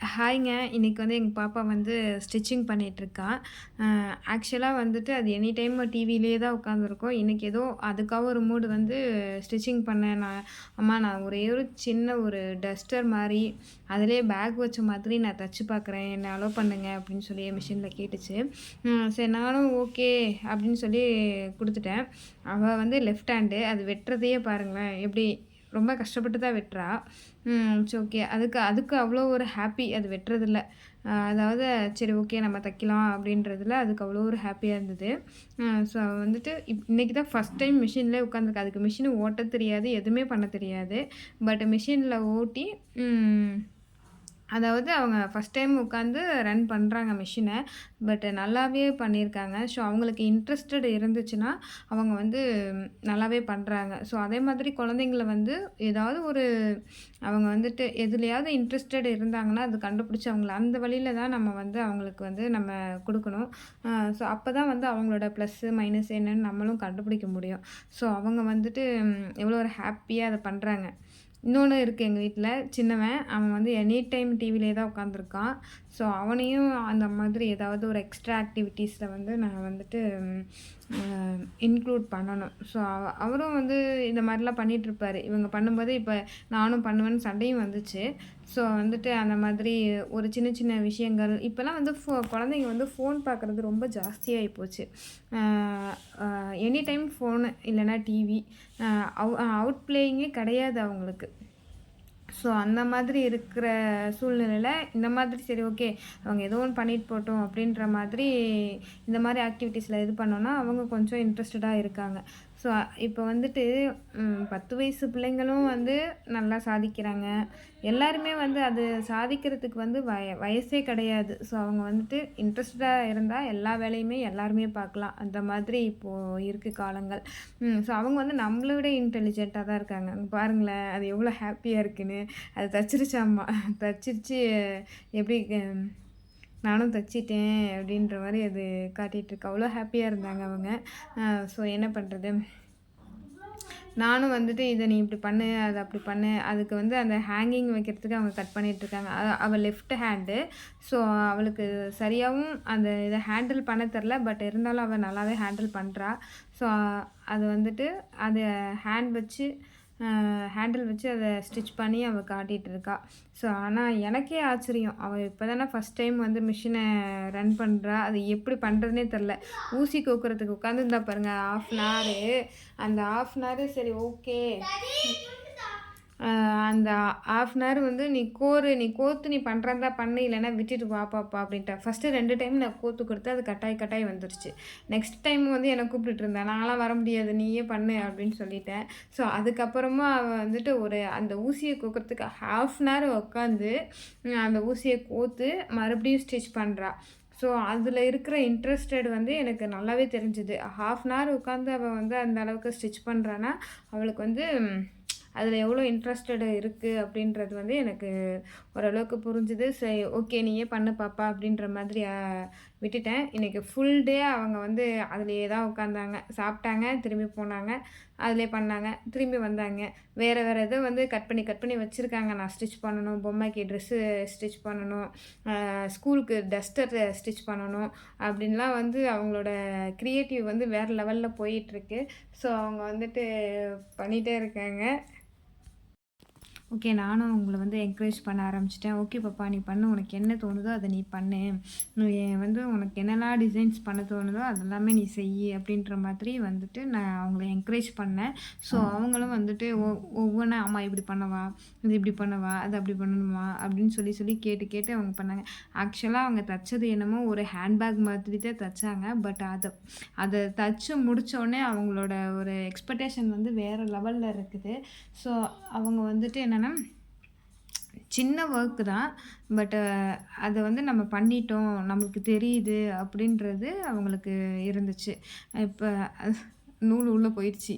ஹாய்ங்க. இன்னைக்கு வந்து எங்கள் பாப்பா வந்து ஸ்டிச்சிங் பண்ணிகிட்ருக்கா ஆக்சுவலாக வந்துட்டு அது எனி டைம் டிவிலயே தான் உட்காந்துருக்கோம் இன்றைக்கி ஏதோ அதுக்காக ஒரு மூடு வந்து ஸ்டிச்சிங் பண்ண நான் அம்மா நான் ஒரே ஒரு சின்ன ஒரு டஸ்டர் மாதிரி அதுலேயே பேக் வச்ச மாதிரி நான் தச்சு பார்க்குறேன். என்ன அலோவ் பண்ணுங்க அப்படின்னு சொல்லி மிஷினில் கேட்டுச்சு. சரி நானும் ஓகே அப்படின்னு சொல்லி கொடுத்துட்டேன் அவள் வந்து லெஃப்ட் ஹேண்டு அது வெட்டுறதையே பாருங்களேன்! எப்படி ரொம்ப கஷ்டப்பட்டு தான் வெட்டுறா. ம் சரி ஓகே. அதுக்கு அதுக்கு அவ்வளோ ஒரு ஹாப்பி அது வெட்டுறதில்ல அதாவது சரி ஓகே நம்ம தைக்கலாம் அப்படின்றதுல அதுக்கு அவ்வளோ ஒரு ஹாப்பியாக இருந்தது. ஸோ வந்துட்டு இப் இன்றைக்கி தான் ஃபர்ஸ்ட் டைம் மிஷினில் உட்காந்துருக்கு அதுக்கு மிஷின் ஓட்ட தெரியாது. எதுவுமே பண்ண தெரியாது. பட் மிஷினில் ஓட்டி அதாவது அவங்க ஃபஸ்ட் டைம் உட்காந்து ரன் பண்ணுறாங்க மிஷினை பட் நல்லாவே பண்ணியிருக்காங்க. ஸோ அவங்களுக்கு இன்ட்ரெஸ்டட் இருந்துச்சுன்னா, அவங்க வந்து நல்லாவே பண்ணுறாங்க ஸோ அதே மாதிரி குழந்தைங்கள வந்து ஏதாவது ஒரு அவங்க வந்துட்டு எதுலையாவது இன்ட்ரெஸ்டட் இருந்தாங்கன்னா, அது கண்டுபிடிச்சி அவங்கள அந்த வழியில் தான் நம்ம வந்து அவங்களுக்கு வந்து நம்ம கொடுக்கணும் ஸோ அப்போ தான் வந்து அவங்களோட ப்ளஸ்ஸு, மைனஸ் என்னன்னு நம்மளும் கண்டுபிடிக்க முடியும். ஸோ அவங்க வந்துட்டு எவ்வளோ ஒரு ஹாப்பியாக அதை பண்ணுறாங்க இன்னொன்று இருக்குது எங்கள் வீட்டில் சின்னவன். அவன் வந்து எனி டைம் டிவிலே தான் உட்காந்துருக்கான். ஸோ அவனையும் அந்த மாதிரி ஏதாவது ஒரு எக்ஸ்ட்ரா ஆக்டிவிட்டீஸில் வந்து நான் வந்துட்டு இன்க்ளூட் பண்ணணும். ஸோ அவ அவரும் வந்து இந்த மாதிரிலாம் பண்ணிகிட்ருப்பார் இவங்க பண்ணும்போது இப்போ நானும் பண்ணுவேன்னு சண்டையும் வந்துச்சு. ஸோ வந்துட்டு அந்த மாதிரி ஒரு சின்ன சின்ன விஷயங்கள் இப்போல்லாம் வந்து ஃபோ குழந்தைங்க வந்து ஃபோன் பார்க்குறது ரொம்ப ஜாஸ்தியாகி போச்சு. எனி டைம் ஃபோனு இல்லைன்னா டிவி. அவு அவுட் பிளேயிங்கே கிடையாது அவங்களுக்கு. ஸோ அந்த மாதிரி இருக்கிற சூழ்நிலையில் இந்த மாதிரி சரி ஓகே. அவங்க ஏதோ ஒன்று பண்ணிட்டு போட்டோம் அப்படின்ற மாதிரி இந்த மாதிரி ஆக்டிவிட்டீஸில் இது பண்ணோன்னா அவங்க கொஞ்சம் இன்ட்ரெஸ்டடாக இருக்காங்க. ஸோ இப்போ வந்துட்டு பத்து வயசு பிள்ளைங்களும் வந்து நல்லா சாதிக்கிறாங்க. எல்லாருமே வந்து அது சாதிக்கிறதுக்கு வந்து வய வயசே கிடையாது. ஸோ அவங்க வந்துட்டு இன்ட்ரெஸ்டடா இருந்தால் எல்லா வேலையுமே எல்லாருமே பார்க்கலாம். அந்த மாதிரி இப்போது இருக்குது காலங்கள். ஸோ அவங்க வந்து நம்மளை விட இன்டெலிஜென்ட்டாக தான் இருக்காங்க. பாருங்களேன்! அது எவ்வளோ ஹாப்பியாக இருக்குன்னு. அது தச்சிருச்சாம்மா. தச்சிருச்சு எப்படி நானும் தைச்சிட்டேன் அப்படின்ற மாதிரி அது காட்டிகிட்ருக்கு அவ்வளோ ஹாப்பியாக இருந்தாங்க அவங்க. ஸோ என்ன பண்ணுறது நானும் வந்துட்டு இதை நீ இப்படி பண்ணு, அதை அப்படி பண்ணு. அதுக்கு வந்து அந்த ஹேங்கிங் வைக்கிறதுக்கு அவங்க கட் பண்ணிகிட்ருக்காங்க அவள் லெஃப்ட் ஹேண்டு. ஸோ அவளுக்கு சரியாகவும் அந்த இதை ஹேண்டில் பண்ண தெரில பட் இருந்தாலும் அவள் நல்லாவே ஹேண்டில் பண்ணுறா ஸோ அது வந்துட்டு அதை ஹேண்ட் வச்சு ஹேண்டில் வச்சு அதை ஸ்டிச் பண்ணி அவள் காட்டிகிட்டு இருக்கா ஸோ ஆனால் எனக்கே ஆச்சரியம். அவள் இப்போ தானே ஃபர்ஸ்ட் டைம் வந்து மிஷினை ரன் பண்ணுறா அது எப்படி பண்ணுறதுனே தெரில ஊசி கோக்குறதுக்கு உட்காந்துருந்தா பாருங்கள் ஆஃப் அன் ஹாரு. அந்த 1/2 அன் ஹாரு சரி ஓகே. அந்த 1/2 அன் ஹவர் வந்து நீ கோரு. நீ கோர்த்து நீ பண்ணுறதா பண்ணு. இல்லைன்னா விட்டுட்டு வா பாப்பா அப்படின்ட்டா. ஃபர்ஸ்ட்டு 2 டைம் நான் கோர்த்து கொடுத்து அது கட்டாய் கட்டாய் வந்துருச்சு. நெக்ஸ்ட் டைம் வந்து என்னை கூப்பிட்டுட்டு இருந்தேன் நான்லாம் வர முடியாது. நீயே பண்ணு அப்படின்னு சொல்லிட்டேன். ஸோ அதுக்கப்புறமா அவன் வந்துட்டு ஒரு அந்த ஊசியை கோக்கிறதுக்கு ஹாஃப் அன் ஹவர் உட்காந்து அந்த ஊசியை கோர்த்து மறுபடியும் ஸ்டிச் பண்ணுறா ஸோ அதில் இருக்கிற இன்ட்ரெஸ்டட் வந்து எனக்கு நல்லாவே தெரிஞ்சுது. 1/2 அன் ஹவர் உட்காந்து அவள் வந்து அந்த அளவுக்கு ஸ்டிச் பண்ணுறான்னா அவளுக்கு வந்து அதில் எவ்வளோ இன்ட்ரெஸ்டடு இருக்குது அப்படின்றது வந்து எனக்கு ஓரளவுக்கு புரிஞ்சுது. சரி ஓகே நீயே பண்ணு பாப்பா அப்படின்ற மாதிரி விட்டுட்டேன். இன்றைக்கி ஃபுல் டே அவங்க வந்து அதுலேயே தான் உட்காந்தாங்க. சாப்பிட்டாங்க, திரும்பி போனாங்க. அதிலே பண்ணாங்க. திரும்பி வந்தாங்க. வேறு வேறு இதை வந்து கட் பண்ணி கட் பண்ணி வச்சுருக்காங்க நான் ஸ்டிச் பண்ணணும். பொம்மைக்கு ட்ரெஸ்ஸு ஸ்டிச் பண்ணணும். ஸ்கூலுக்கு டஸ்டர் ஸ்டிச் பண்ணணும். அப்படின்லாம் வந்து அவங்களோட க்ரியேட்டிவ் வந்து வேறு லெவலில் போயிட்டுருக்கு. ஸோ அவங்க வந்துட்டு பண்ணிகிட்டே இருக்காங்க. ஓகே. நானும் அவங்கள வந்து என்கரேஜ் பண்ண ஆரம்பிச்சுட்டேன். ஓகே பாப்பா நீ பண்ணு. உனக்கு என்ன தோணுதோ அத நீ பண்ணு. வந்து உனக்கு என்னலாம் டிசைன்ஸ் பண்ண தோணுதோ அதெல்லாமே நீ செய்யி அப்படின்ற மாதிரி வந்துட்டு நான் அவங்கள என்கரேஜ் பண்ணேன். ஸோ அவங்களும் வந்துட்டு ஒ ஒவ்வொன்னா அம்மா இப்படி பண்ணவா? இது இப்படி பண்ணவா? அது அப்படி பண்ணணுமா? அப்படின்னு சொல்லி சொல்லி கேட்டு கேட்டு அவங்க பண்ணாங்க. ஆக்சுவலா அவங்க தச்சது என்னமோ ஒரு ஹேண்ட் பேக் மாதிரி தான் தச்சாங்க. பட் அத அத தச்சு முடிச்சோனே அவங்களோட ஒரு எக்ஸ்பெக்டேஷன் வந்து வேற லெவல்ல இருக்குது. ஸோ அவங்க வந்துட்டு என்னென்னா சின்ன ஒர்க்கு தான். பட்டு அதை வந்து நம்ம பண்ணிட்டோம். நம்மளுக்கு தெரியுது அப்படின்றது அவங்களுக்கு இருந்துச்சு. இப்போ நூல் உள்ளே போயிடுச்சு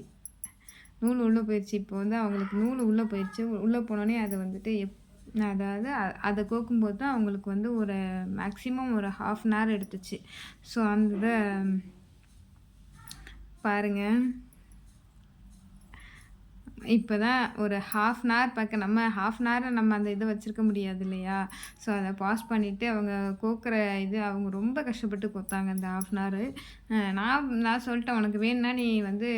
நூல் உள்ளே போயிடுச்சு இப்போ வந்து அவங்களுக்கு நூல் உள்ளே போயிருச்சு. உள்ளே போனோடனே அது வந்துட்டு எப் அதாவது அதை கோக்கும்போது தான் அவங்களுக்கு வந்து ஒரு மேக்ஸிமம் ஒரு 1/2 அன் ஹவர் எடுத்துச்சு. ஸோ அந்த பாருங்கள் இப்போ தான் ஒரு ஹாஃப் அன் ஹவர் பார்க்க நம்ம ஹாஃப் அன் ஹவரை நம்ம அந்த இதை வச்சுருக்க முடியாது இல்லையா? ஸோ அதை பாஸ் பண்ணிவிட்டு அவங்க கோக்குற இது அவங்க ரொம்ப கஷ்டப்பட்டு கோத்தாங்க அந்த ஹாஃப் அன் ஹவர் நான் நான் சொல்லிட்டேன் உனக்கு வேணும்னா நீ வந்து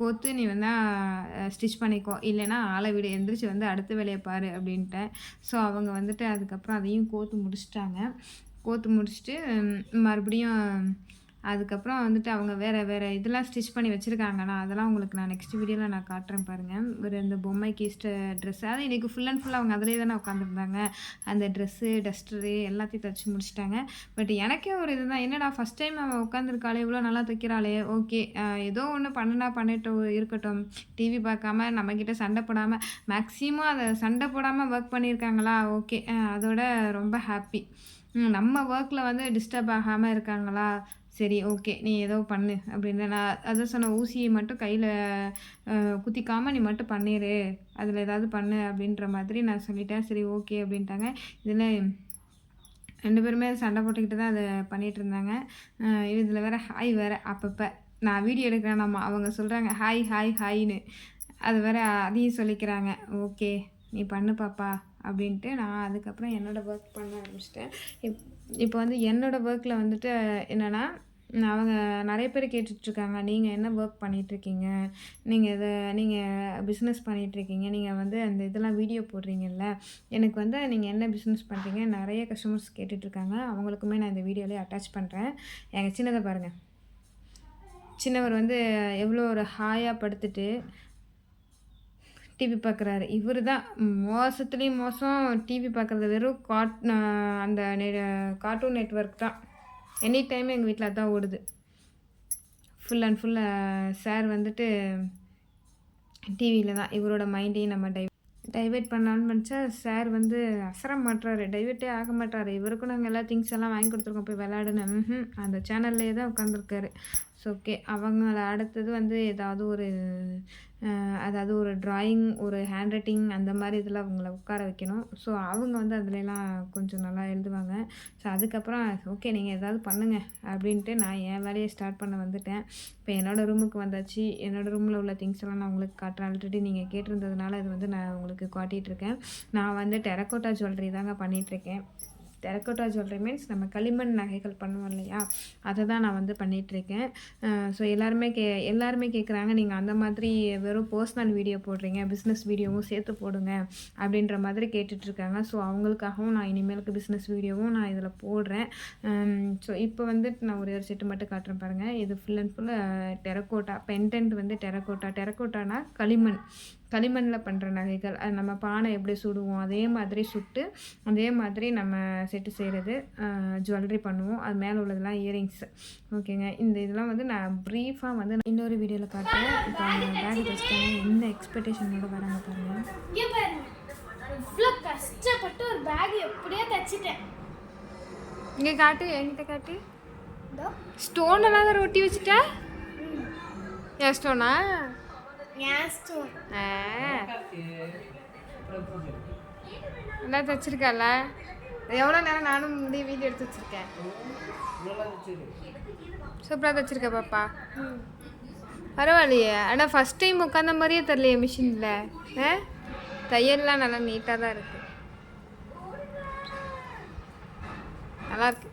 கோத்து நீ வேணால் ஸ்டிச் பண்ணிக்கோ. இல்லைன்னா ஆளை விடு. எந்திரிச்சு வந்து அடுத்த வேலையை பாரு அப்படின்ட்டேன். ஸோ அவங்க வந்துட்டு அதுக்கப்புறம் அதையும் கோத்து முடிச்சிட்டாங்க. கோத்து முடிச்சுட்டு மறுபடியும் அதுக்கப்புறம் வந்துட்டு அவங்க வேறு வேறு இதெல்லாம் ஸ்டிச் பண்ணி வச்சுருக்காங்கண்ணா அதெல்லாம் உங்களுக்கு நான் நெக்ஸ்ட் வீடியோவில் நான் காட்டுறேன் பாருங்கள் ஒரு இந்த பொம்மைக்கு இஷ்ட ட்ரெஸ் அது இன்றைக்கி ஃபுல் அண்ட் ஃபுல் அவங்க அதிலே தானே உட்காந்துருந்தாங்க அந்த ட்ரெஸ்ஸு டஸ்டரு எல்லாத்தையும் தைச்சி முடிச்சிட்டாங்க. பட் எனக்கே ஒரு இதுதான். என்னடா ஃபஸ்ட் டைம் அவன் உட்காந்துருக்காளே இவ்வளோ நல்லா தைக்கிறாளே. ஓகே ஏதோ ஒன்று பண்ணுனா பண்ணிட்டு இருக்கட்டும். டிவி பார்க்காம நம்மக்கிட்ட சண்டை போடாமல் மேக்ஸிமம் அதை சண்டை போடாமல் ஒர்க் பண்ணியிருக்காங்களா? ஓகே அதோட ரொம்ப ஹாப்பி நம்ம ஒர்க்கில் வந்து டிஸ்டர்ப் ஆகாமல் இருக்காங்களா? சரி ஓகே நீ ஏதோ பண்ணு அப்படின்னு. நான் அதான் சொன்ன ஊசியை மட்டும் கையில் குத்திக்காமல் நீ மட்டும் பண்ணிடு அதில் ஏதாவது பண்ணு அப்படின்ற மாதிரி நான் சொல்லிட்டேன். சரி ஓகே அப்படின்ட்டாங்க. இதில் ரெண்டு பேருமே சண்டை போட்டுக்கிட்டு தான் அதை பண்ணிகிட்டு இருந்தாங்க. இதில் வேறு ஹாய் வேறு அப்பப்போ. நான் வீடியோ எடுக்கிறேன். நம்ம அவங்க சொல்கிறாங்க ஹாய் ஹாய் ஹாய்னு அது வேறு அதையும் சொல்லிக்கிறாங்க. ஓகே நீ பண்ணு பாப்பா. அப்படின்ட்டு நான் அதுக்கப்புறம் என்னோடய ஒர்க் பண்ண ஆரம்பிச்சிட்டேன். இப் இப்போ வந்து என்னோடய ஒர்க்கில் வந்துட்டு என்னென்னா அவங்க நிறைய பேர் கேட்டுட்ருக்காங்க நீங்கள் என்ன ஒர்க் பண்ணிகிட்ருக்கீங்க நீங்கள் இதை நீங்கள் பிஸ்னஸ் பண்ணிகிட்ருக்கீங்க நீங்கள் வந்து அந்த இதெல்லாம் வீடியோ போடுறீங்கல்ல. எனக்கு வந்து நீங்கள் என்ன பிஸ்னஸ் பண்ணுறீங்க நிறைய கஸ்டமர்ஸ் கேட்டுட்ருக்காங்க. அவங்களுக்குமே நான் இந்த வீடியோலேயே அட்டாச் பண்ணுறேன் எங்கள் சின்னதை பாருங்கள் சின்னவர் வந்து எவ்வளோ ஒரு ஹாயாக படுத்துட்டு டிவி பார்க்குறாரு இவர் தான் மோசத்துலேயும் மோசம். டிவி பார்க்குறது வெறும் காட் அந்த கார்ட்டூன் நெட்வொர்க் தான். எனி டைம் எங்கள் வீட்டில் அதான் ஓடுது. ஃபுல் அண்ட் ஃபுல் சார் வந்துட்டு டிவியில் தான். இவரோட மைண்டையும் நம்ம டை டைவெர்ட் பண்ணலான்னு நினச்சா சார் வந்து அசர மாட்டுறாரு டைவெர்ட்டே ஆக மாட்டாரு இவருக்கும் நாங்கள் எல்லா திங்ஸ் எல்லாம் வாங்கி கொடுத்துருக்கோம். போய் விளையாடுன்னு. அந்த சேனல்லே தான் உட்காந்துருக்காரு ஸோ ஓகே அவங்கள அடுத்தது வந்து ஏதாவது ஒரு அதாவது ஒரு ட்ராயிங் ஒரு ஹேண்ட் ரைட்டிங் அந்த மாதிரி இதில் அவங்கள உட்கார வைக்கணும். ஸோ அவங்க வந்து அதுலலாம் கொஞ்சம் நல்லா எழுதுவாங்க. ஸோ அதுக்கப்புறம் ஓகே நீங்கள் ஏதாவது பண்ணுங்கள் அப்படின்ட்டு நான் என் வேலையை ஸ்டார்ட் பண்ண வந்துட்டேன். இப்போ என்னோடய ரூமுக்கு வந்தாச்சு. என்னோடய ரூமில் உள்ள திங்ஸ் எல்லாம் நான் உங்களுக்கு காட்டுறேன். ஆல்ரெடி நீங்கள் கேட்டிருந்ததுனால இது வந்து நான் உங்களுக்கு காட்டிகிட்டு இருக்கேன். நான் வந்து டெரக்கோட்டா ஜுவல்லரி தாங்க பண்ணிகிட்ருக்கேன் டெரக்கோட்டா ஜுவல்லரி மீன்ஸ் நம்ம களிமண் நகைகள் பண்ணுவோம் இல்லையா? அதை தான் நான் வந்து பண்ணிகிட்ருக்கேன் ஸோ எல்லாருமே கே எல்லாருமே கேட்குறாங்க நீங்கள் அந்த மாதிரி வெறும் பர்சனல் வீடியோ போடுறீங்க பிஸ்னஸ் வீடியோவும் சேர்த்து போடுங்க அப்படின்ற மாதிரி கேட்டுட்ருக்காங்க ஸோ அவங்களுக்காகவும் நான் இனிமேலுக்கு பிஸ்னஸ் வீடியோவும் நான் இதில் போடுறேன். ஸோ இப்போ வந்து நான் ஒரே ஒரு செட்டு மட்டும் காட்டுறேன் பாருங்கள் இது full and full terracotta pendant வந்து டெரக்கோட்டா. டெரக்கோட்டானா களிமண். களிமண்ணில் பண்ணுற நகைகள் அது நம்ம பானை எப்படி சுடுவோம் அதே மாதிரி சுட்டு அதே மாதிரி நம்ம செட்டு செய்கிறது ஜுவல்லரி பண்ணுவோம். அது மேலே உள்ளதெல்லாம் இயரிங்ஸ் ஓகேங்க இந்த இதெல்லாம் வந்து நான் ப்ரீஃபாக வந்து இன்னொரு வீடியோவில் காட்டுறேன். இப்போ அவங்க பேக் வச்சுட்டாங்க எந்த எக்ஸ்பெக்டேஷனோட வராங்க பாருங்கள் இவ்வளோ கஷ்டப்பட்டு ஒரு பேக் எப்படியோ தச்சிட்டேன். இங்கே காட்டு என்கிட்ட காட்டு. ஸ்டோன் எல்லாம் வேறு ஒட்டி வச்சுட்டா? ஏன் ஸ்டோன் நல்லா தச்சிருக்கால? எவ்வளோ நேரம் நானும் முடி வீடியோ எடுத்து வச்சிருக்கேன். சூப்பராக தச்சிருக்க பாப்பா. பரவாயில்லையே. ஆனால் ஃபஸ்ட் டைம் உட்காந்த மாதிரியே தெரியலையே மிஷினில் ஆ? தையல்லாம் நல்லா நீட்டாக தான் இருக்கு. நல்லா இருக்கு.